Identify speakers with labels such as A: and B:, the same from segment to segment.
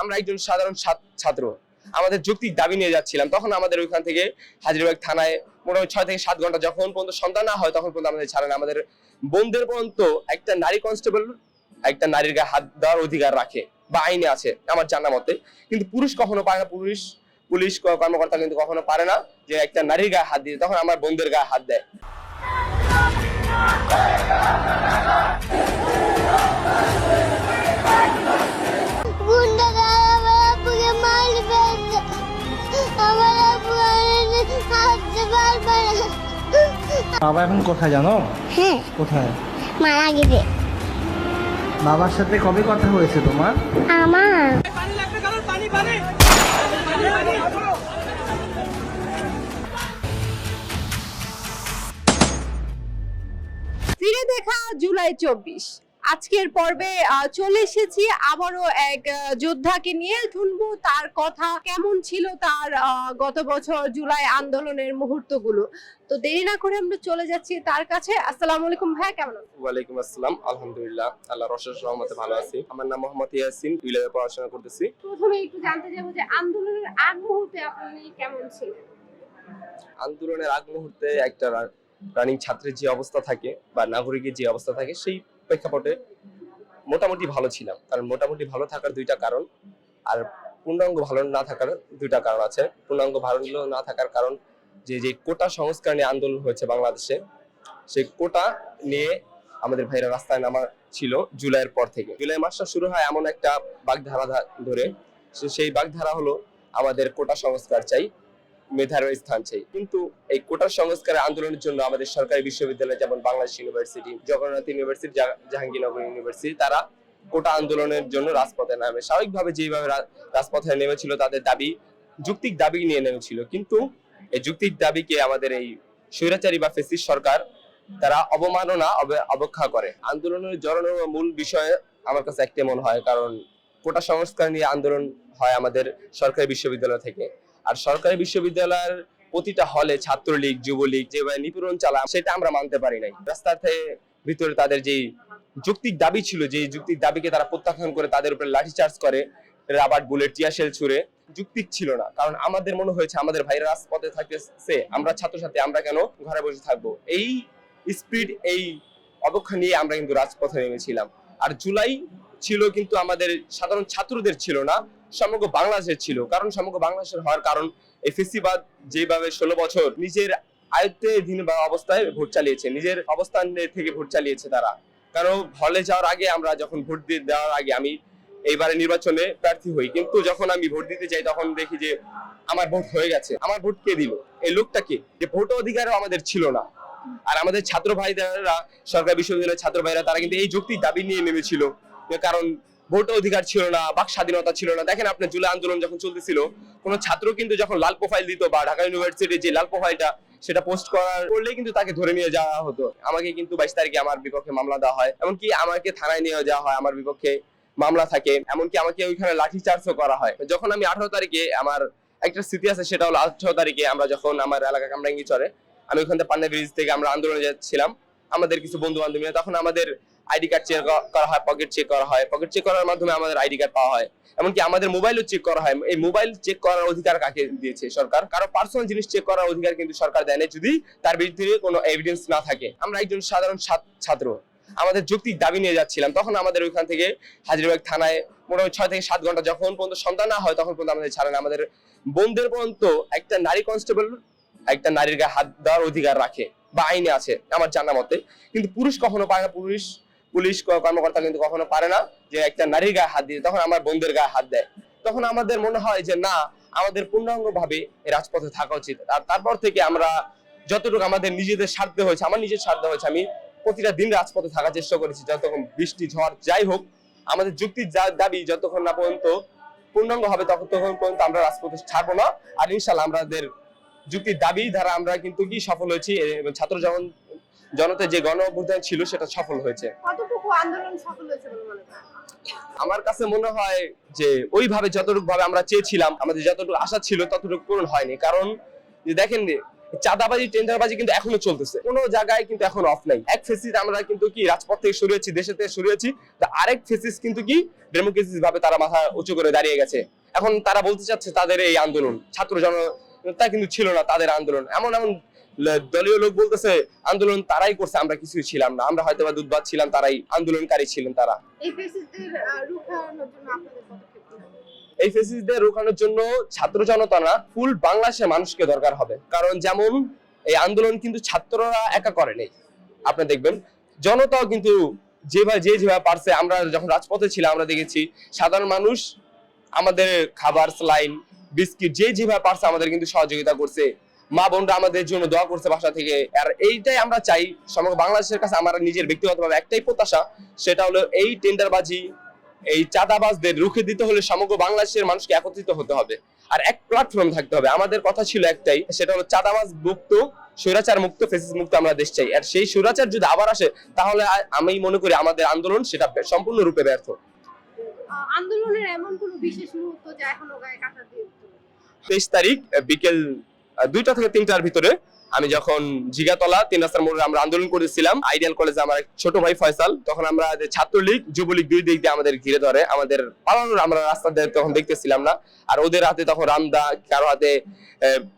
A: আমরা একজন সাধারণ ছাত্র। আমাদের যৌক্তিক দাবি নিয়ে যাচ্ছিলাম। তখন আমাদের ওইখান থেকে হাজিরবাগ থানায় মোটামুটি ছয় থেকে সাত ঘণ্টা যখন পর্যন্ত সন্তান না হয়, তখন পর্যন্ত আমাদের ছাড়ে না আমাদের বোনদের পর্যন্ত একটা নারী কনস্টেবল, একটা নারীর গায়ে হাত দেওয়ার অধিকার রাখে বা আইনে আছে, আমার জানা মতে। কিন্তু পুরুষ কখনো পারে না। পুলিশ পুলিশ কর্মকর্তা কিন্তু কখনো পারে না যে একটা নারীর গায়ে হাত দিয়ে, তখন আমার বোনদের গায়ে হাত দেয়।
B: বাবা এখন কোথায় জানো?
C: হ্যাঁ।
B: কোথায়?
C: মারা গেছে।
B: বাবার সাথে কবে কথা হয়েছে তোমার?
C: আমার।
D: ফিরে দেখা জুলাই চব্বিশ। আজকের পর্বে চলে এসেছি আবারও এক যোদ্ধাকে নিয়ে। শুনব তার কথা কেমন ছিল তার গত বছর জুলাই আন্দোলনের মুহূর্তগুলো? তো দেরি না করে আমরা চলে যাচ্ছি তার কাছে। আসসালামু আলাইকুম ভাইয়া কেমন আছেন?
A: ওয়ালাইকুম আসসালাম আলহামদুলিল্লাহ। আল্লাহ রসের রহমতে ভালো আছি। আমার নাম মোহাম্মদ ইয়াসিন ইলেভে পড়াশোনা করতেছি।
D: প্রথমে একটু জানতে চাইব যে আন্দোলনের আগ মুহূর্তে আপনি কেমন ছিলেন?
A: আন্দোলনের আগ মুহূর্তে একটা রানিং ছাত্রের যে অবস্থা থাকে বা নাগরিকের যে অবস্থা থাকে সেই প্রেক্ষাপটে মোটামুটি ভালো ছিলাম। কারণ মোটামুটি ভালো থাকার দুইটা কারণ আর পূর্ণাঙ্গ ভালো না থাকার দুইটা কারণ আছে। পূর্ণাঙ্গ ভালো না থাকার কারণ যে যে কোটা সংস্কার নিয়ে আন্দোলন হয়েছে বাংলাদেশে, সেই কোটা নিয়ে আমাদের ভাইরা রাস্তায় নামা ছিল জুলাইয়ের পর থেকে। জুলাই মাসটা শুরু হয় এমন একটা বাগধারা ধরে। সেই বাগধারা হলো আমাদের কোটা সংস্কার চাই। মেধার স্থান চাই। কিন্তু এই কোটা সংস্কারের আন্দোলনের জন্য আমাদের সরকারি বিশ্ববিদ্যালয় যেমন Bangladesh university, Jagannath university Jahangirnagar university, তারা কোটা আন্দোলনের জন্য রাজপথে নামে। স্বাভাবিকভাবে যেভাবে রাজপথে নেমেছিল, তাদের দাবি যুক্তিক দাবি নিয়ে নেমেছিল। কিন্তু এই যুক্তিক দাবিকে আমাদের এই স্বৈরাচারী বা ফেসিস সরকার, তারা অবমাননা, অব- অবজ্ঞা করে। আন্দোলনের জড়ানোর মূল বিষয় আমার কাছে একটাই মনে হয়, কারণ কোটা সংস্কার নিয়ে আন্দোলন হয় আমাদের সরকারি বিশ্ববিদ্যালয় থেকে। আর সরকারি বিশ্ববিদ্যালয়ের প্রতিটা হলে ছাত্রলীগ, যুবলীগ যেভাবে নিপীড়ন চালায়, সেটা আমরা মানতে পারি নাই। রাস্তার ভিতরে তাদের যে যুক্তিক দাবি ছিল যে যুক্তিক দাবিকে তারা প্রত্যাখ্যান করে তাদের উপরে লাঠিচার্জ করে, রাবার বুলেট টিয়াশেল ছুড়ে যুক্তিক ছিল না। কারণ আমাদের মনে হয়েছে, আমাদের ভাইরা রাজপথে থাকতেছে, আমরা ছাত্রছাত্রী, আমরা কেন ঘরে বসে থাকব? এই স্পিড, এই অবক্ষা নিয়ে আমরা কিন্তু রাজপথে নেমেছিলাম। আর জুলাই ছিল কিন্তু আমাদের সাধারণ ছাত্রদের ছিল না, সমগ্র বাংলাদেশের ছিল। কারণ সমগ্র বাংলাদেশের হওয়ার কারণ এই ফেসিবাদ যেভাবে ষোলো বছর নিজের আয়ত্তেধীন বা অবস্থায় ভোট চালিয়েছে, নিজের অবস্থান থেকে ভোট চালিয়েছে তারা। কারণ হলে যাওয়ার আগে আমরা যখন ভোট দিয়ে দেওয়ার আগে আমি এইবারে নির্বাচনে প্রার্থী হই। কিন্তু যখন আমি ভোট দিতে যাই তখন দেখি যে আমার ভোট হয়ে গেছে। আমার ভোট কে দিল? এই লোকটা কে? যে ভোট অধিকারও আমাদের ছিল না। আর আমাদের ছাত্র ভাইরা সরকারি বিশ্ববিদ্যালয়ের ছাত্র ভাইরা, তারা কিন্তু এই যুক্তি দাবি নিয়ে নেমেছিল। কারণ ভোট অধিকার ছিল না, বাক স্বাধীনতা ছিল না। দেখেন আপনার জুলাই আন্দোলন যখন চলতেছিল, কোন ছাত্র কিন্তু যখন লাল প্রোফাইল দিত বা ঢাকা ইউনিভার্সিটির যে লাল প্রোফাইলটা সেটা পোস্ট করার করলে কিন্তু তাকে ধরে নিয়ে যাওয়া হতো। আমাকে কিন্তু বাইশ তারিখে আমার বিপক্ষে মামলা দেওয়া হয়। এমনকি আমাকে থানায় নিয়ে যাওয়া হয়, আমার বিপক্ষে মামলা থাকে। এমনকি আমাকে ওইখানে লাঠি চার্জও করা হয়। যখন আমি আঠারো তারিখে আমার একটা স্মৃতি আছে, সেটা হলো আঠারো তারিখে আমরা যখন আমার এলাকা কামরাঙ্গি চরে, আমি ওখান থেকে পান্না ব্রিজ থেকে আমরা আন্দোলনে যাচ্ছিলাম। আমাদের কিছু বন্ধু বান্ধব তখন আমাদের আইডি কার্ড চেক করা হয় পকেট চেক করা হয়। পকেট চেক করার মাধ্যমে আমাদের আইডি কার্ড পাওয়া হয়। এমনকি আমাদের মোবাইলও চেক করা হয়। এই মোবাইল চেক করার অধিকার কাকে দিয়েছে সরকার? কারও পার্সোনাল জিনিস চেক করার অধিকার কিন্তু সরকার দেয় না যদি তার বিরুদ্ধে কোনো এভিডেন্স না থাকে। আমরা একজন সাধারণ ছাত্র। আমাদের যৌক্তিক দাবি নিয়ে যাচ্ছিলাম। তখন আমাদের ওইখান থেকে হাজিরবাগ থানায় মোটামুটি ছয় থেকে সাত ঘণ্টা যখন পর্যন্ত সন্তান না হয়, তখন পর্যন্ত আমাদের ছাড়ে না আমাদের বোনদের পর্যন্ত একটা নারী কনস্টেবল একটা নারীর গায়ে হাত দেওয়ার অধিকার রাখে বা আইনে আছে, আমার জানা মতে। কিন্তু পুরুষ কখনো পায় না। পুলিশ পুলিশ কর্মকর্তা কিন্তু কখনো পারে না যে একটা নারীর গায়ে হাত দিয়ে তখন আমার বোনদের গায়ে হাত দেয়। তখন আমাদের মনে হয় যে, না, আমাদের পূর্ণাঙ্গ ভাবে রাজপথে থাকা উচিত। আর তারপর থেকে আমরা যতটুকু আমাদের নিজেদের স্বার্থে হয়েছে, আমার নিজের স্বার্থে হয়েছে, আমি প্রতিটা দিন রাজপথে থাকার চেষ্টা করেছি, যতক্ষণ বৃষ্টি, ঝড় যাই হোক। আমাদের যুক্তির দাবি, যতক্ষণ না পর্যন্ত পূর্ণাঙ্গ হবে, ততক্ষণ পর্যন্ত আমরা রাজপথে ছাড়বো না। আর ইনশাল্লাহ আমাদের যুক্তির দাবি দ্বারা আমরা কিন্তু কি সফল হয়েছি এবং ছাত্র জন জনতা যে গণ অভ্যুত্থান ছিল সেটা সফল হয়েছে।
D: কতটুকু আন্দোলন সফল হয়েছে বলে মনে করেন?
A: আমার কাছে মনে হয় যে ওইভাবে যতটুকু ভাবে আমরা চেয়েছিলাম আমাদের যতটুকু আশা ছিল ততটুকু পূরণ হয়নি। কারণ যে দেখেন চাঁদাবাজি টেন্ডারবাজি কিন্তু এখনও চলতেছে। কোনো জায়গায় কিন্তু এখন অফ নাই। এক ফেসিস আমরা কিন্তু কি রাজপথ থেকে সরিয়েছি দেশে থেকে সরিয়েছি আরেক ফেসিস কিন্তু কি ডেমোক্রেসি ভাবে তারা মাথা উঁচু করে দাঁড়িয়ে গেছে। এখন তারা বলতে চাচ্ছে তাদের এই আন্দোলন ছাত্র জন তা কিন্তু ছিল না তাদের আন্দোলন। এমন এমন দলীয় লোক বলতেছে আন্দোলন তারাই করছে আমরা কিছুই ছিলাম না। আমরা হয়তো বা দুধবাদ ছিলাম তারাই আন্দোলনকারী ছিলেন তারা।
D: এই ফেসিসদের রুখানোর জন্য
A: ছাত্র জনতা না ফুল বাংলাদেশের মানুষকে দরকার হবে। কারণ যেমন এই আন্দোলন কিন্তু ছাত্ররা একা করে নেই। আপনি দেখবেন জনতাও কিন্তু যেভাবে যে যেভাবে পারছে আমরা যখন রাজপথে ছিলাম আমরা দেখেছি সাধারণ মানুষ আমাদের খাবার স্লাইন বিস্কিট যে যেভাবে পারছে আমাদের কিন্তু সহযোগিতা করছে। মা বোনরা আমাদের জন্য দোয়া করছে বাসা থেকে। আর এইটাই আমরা চাই সমগ্র বাংলাদেশের কাছে আমার নিজের ব্যক্তিগতভাবে একটাই প্রত্যাশা সেটা হলো এই টেন্ডারবাজি এই চাঁদাবাজদের রুখে দিতে হলে সমগ্র বাংলাদেশের মানুষকে একত্রিত হতে হবে। আর এক প্ল্যাটফর্ম থাকতে হবে। আমাদের কথা ছিল একটাই সেটা হলো চাঁদাবাজ মুক্ত স্বৈরাচার মুক্ত ফেসিস মুক্ত আমরা দেশ চাই। আর সেই স্বৈরাচার যদি আবার আসে তাহলে আমি মনে করি আমাদের আন্দোলন সেটা সম্পূর্ণরূপে ব্যর্থ।
D: আন্দোলনের এমন কোনো বিশেষ মুহূর্ত যা এখনও গায়ে কাটা দিয়ে?
A: তেইশ তারিখ বিকেল দুইটা থেকে তিনটার ভিতরে আমি যখন জিগাতলা তিন রাস্তার মোড়ে আমরা আন্দোলন করেছিলাম আইডিয়াল কলেজে আমার ছোট ভাই ফয়সাল, তখন আমরা ছাত্রলীগ, যুবলীগ দুই দিক দিয়ে আমাদের ঘিরে ধরে, আমাদের পালানোর আমরা রাস্তা তখন দেখতেছিলাম না। আর ওদের হাতে তখন রামদা, কারও হাতে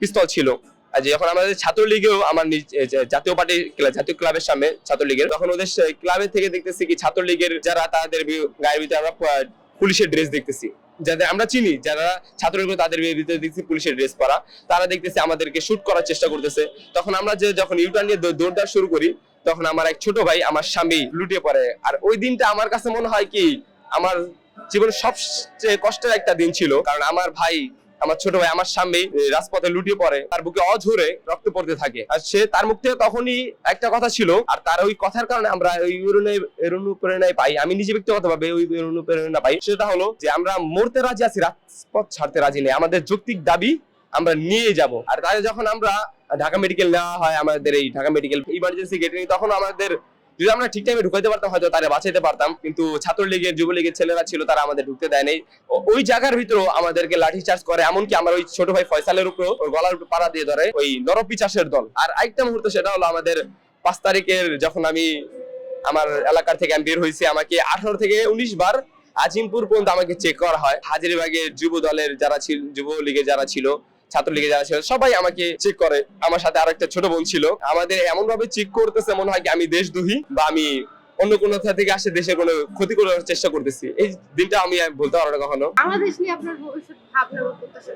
A: পিস্তল ছিল। আর যখন আমাদের ছাত্রলীগেও আমার জাতীয় পার্টি জাতীয় ক্লাবের সামনে ছাত্রলীগের, তখন ওদের ক্লাবের থেকে দেখতেছি কি ছাত্রলীগের যারা তাদের গায়ের ভিতরে আমরা পুলিশের ড্রেস দেখতেছি। যাদের আমরা চিনি, যারা ছাত্র তাদের ভিতরে দেখছি পুলিশের ড্রেস পরা। তারা দেখতেছে আমাদেরকে শুট করার চেষ্টা করতেছে। তখন আমরা যে যখন ইউটার্ন নিয়ে দৌড় দৌড়দার শুরু করি, তখন আমার এক ছোট ভাই আমার স্বামী লুটিয়ে পড়ে। আর ওই দিনটা আমার কাছে মনে হয় কি, আমার জীবনের সবচেয়ে কষ্টের একটা দিন ছিল। কারণ আমার ভাই আমার ছোট ভাই, আমার সামনে রাজপথে লুটিয়ে পড়ে, তার বুকে অঝরে রক্ত পড়তে থাকে। আর সে তার মুখ থেকে তখনই একটা কথা ছিল, আর তার ওই কথার কারণে আমরা ওই অনুপ্রেরণায়- পাই। আমি নিজে ব্যক্তিগতভাবে ওই অনুপ্রেরণা পাই। সেটা হলো যে, আমরা মরতে রাজি আছি, রাজপথ ছাড়তে রাজি নেই। আমাদের যৌক্তিক দাবি আমরা নিয়ে যাব। আর তাহলে যখন আমরা ঢাকা মেডিকেল নেওয়া হয়, আমাদের এই ঢাকা মেডিকেল ইমার্জেন্সি গেটে তখন আমাদের যদি আমরা ঠিক টাইমে ঢুকাইতে পারতাম, হয়তো তারা বাঁচাইতে পারতাম। কিন্তু ছাত্রলীগের, যুবলীগের ছেলেরা ছিল, তারা আমাদের ঢুকতে দেয় নাই। ওই জায়গার ভিতরেও আমাদেরকে লাঠি চার্জ করে, এমনকি আমার ওই ছোট ভাই ফয়সালের উপর ওর গলার উপর পাড়া দিয়ে ধরে ওই নরপিচাসের দল। আর আরেকটা মুহূর্ত, সেটা হলো আমাদের পাঁচ তারিখের যখন আমি আমার এলাকার থেকে আমি বের হয়েছি, আমাকে আঠারো থেকে উনিশ বার আজিমপুর পর্যন্ত আমাকে চেক করা হয়। হাজারিবাগের যুব দলের যারা ছিল, যুবলীগের যারা ছিল ছাত্রলীগের যারা ছিল সবাই আমাকে চেক করে। আমার সাথে আরেকটা ছোট বোন ছিল। আমাদের এমন ভাবে চেক করতেছে মনে হয় কি আমি দেশদ্রোহী বা আমি অন্য কোনো থেকে আসে দেশের কোনো ক্ষতি করার চেষ্টা করতেছি। এই দিনটা আমি বলতে পারব না কখনো।
D: বাংলাদেশ নিয়ে আপনার ভবিষ্যৎ ভাবনা প্রত্যাশা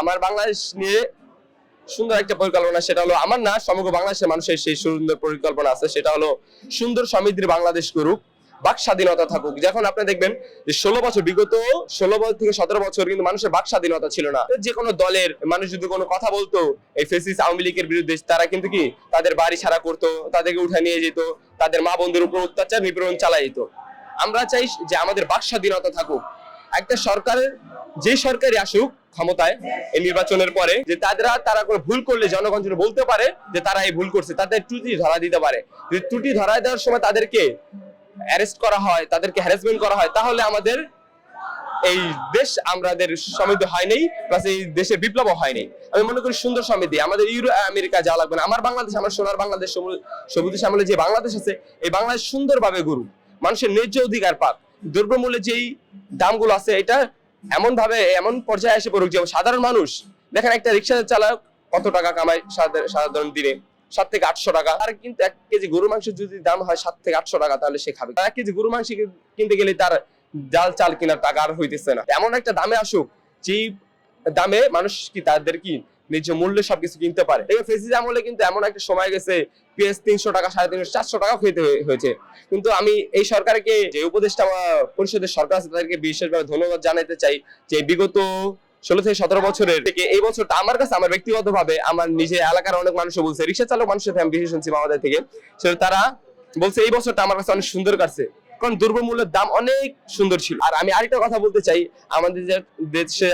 A: আমার বাংলাদেশ নিয়ে সুন্দর একটা পরিকল্পনা সেটা হলো আমার না সমগ্র বাংলাদেশের মানুষের সেই সুন্দর পরিকল্পনা আছে সেটা হলো সুন্দর সমৃদ্ধির বাংলাদেশ করুক। বাক স্বাধীনতা থাকুক। যখন আপনি দেখবেন যে ষোলো বছর, বিগত ষোলো বছর থেকে সতেরো বছর কিন্তু মানুষের বাক স্বাধীনতা ছিল না। যে কোনো দলের মানুষ যদি কোনো কথা বলতো, এই ফেসিস আওয়ামী লীগের বিরুদ্ধে, তারা কিন্তু কি তাদের বাড়ি ছাড়া করতো, তাদেরকে উঠে নিয়ে যেত, তাদের মা বন্ধুর উপর অত্যাচার নিপীড়ন চালাই যেত আমরা চাই যে আমাদের বাক স্বাধীনতা থাকুক। একটা সরকারের যে সরকারই আসুক ক্ষমতায় এই নির্বাচনের পরে, যে তারা তারা কোনো ভুল করলে জনগণ বলতে পারে যে তারা এই ভুল করছে, তাদের ত্রুটি ধরা দিতে পারে। যদি ত্রুটি ধরা দেওয়ার সময় তাদেরকে অ্যারেস্ট করা হয়, তাদেরকে হ্যারাসমেন্ট করা হয়, তাহলে আমাদের এই দেশ আমাদের সমৃদ্ধ হয় নাই প্লাস এই দেশে বিপ্লব হয় নাই। আমি মনে করি সুন্দর সমৃদ্ধি। আমাদের ইউরো আমেরিকা যাওয়া লাগবে না, আমার বাংলাদেশ, আমার সোনার বাংলাদেশ, সবুজ- শ্যামলে যে বাংলাদেশ আছে, এই বাংলাদেশ সুন্দরভাবে গরু মানুষের ন্যায্য অধিকার পাক। দ্রব্যমূল্যে যেই দামগুলো আছে, এটা এমন ভাবে এমন পর্যায়ে এসে পড়ুক যে সাধারণ মানুষ, দেখেন একটা রিক্সা চালক কত টাকা কামায় সাধারণ দিনে? সাত থেকে আটশো টাকা। আর কিন্তু এক কেজি গরু মাংস যদি দাম হয় সাত থেকে আটশো টাকা, তাহলে সে খাবে। এক কেজি গরু মাংস কিনতে গেলে তার ডাল চাল কেনার টাকা আর হইতেছে না। এমন একটা দামে আসুক যে দামে মানুষ কি তাদের কি নিজ মূল্যে সবকিছু কিনতে পারে। ফেসিস আমলে কিন্তু এমন একটা সময় গেছে, পেঁয়াজ তিনশো টাকা, সাড়ে তিনশো, চারশো টাকা খেতে হয়েছে। কিন্তু আমি এই সরকারকে, যে উপদেষ্টা, পরিষদের সরকার আছে, তাদেরকে বিশেষভাবে ধন্যবাদ জানাতে চাই যে বিগত ষোলো থেকে সতেরো বছরের থেকে এই বছরটা আমার কাছে আমার ব্যক্তিগত ভাবে আমার নিজের এলাকার অনেক মানুষ বলছে, রিক্সা চালক মানুষের বেশি শুনছি আমাদের থেকে। সেটা তারা বলছে এই বছরটা আমার কাছে অনেক সুন্দর কাটছে। কারণ দ্রব্যমূল্যের দাম অনেক সুন্দর ছিল। আর আমি আরেকটা কথা বলতে চাই, আমাদের যে দেশে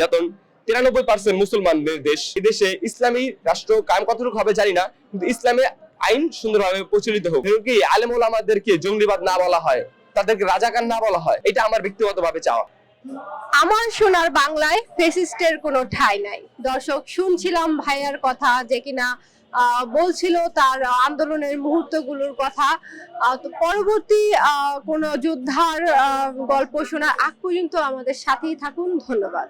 A: যতন তিরানব্বই পার্সেন্ট মুসলমান দেশ, এই দেশে ইসলামী রাষ্ট্র কায়েম কতটুকু হবে জানি না, কিন্তু ইসলামে আইন সুন্দরভাবে প্রচলিত হোক। কি, আলেমুল আমাদেরকে জঙ্গিবাদ না বলা হয়, তাদেরকে রাজাকার না বলা হয়, এটা আমার ব্যক্তিগত ভাবে চাওয়া।
D: আমার সোনার বাংলায় ফেসিস্টের কোনো ঠাই নাই। দর্শক, শুনছিলাম ভাইয়ার কথা যে কিনা বলছিল তার আন্দোলনের মুহূর্তগুলোর কথা। তো পরবর্তী কোনো যোদ্ধার গল্প শোনার আগ পর্যন্ত আমাদের সাথেই থাকুন। ধন্যবাদ।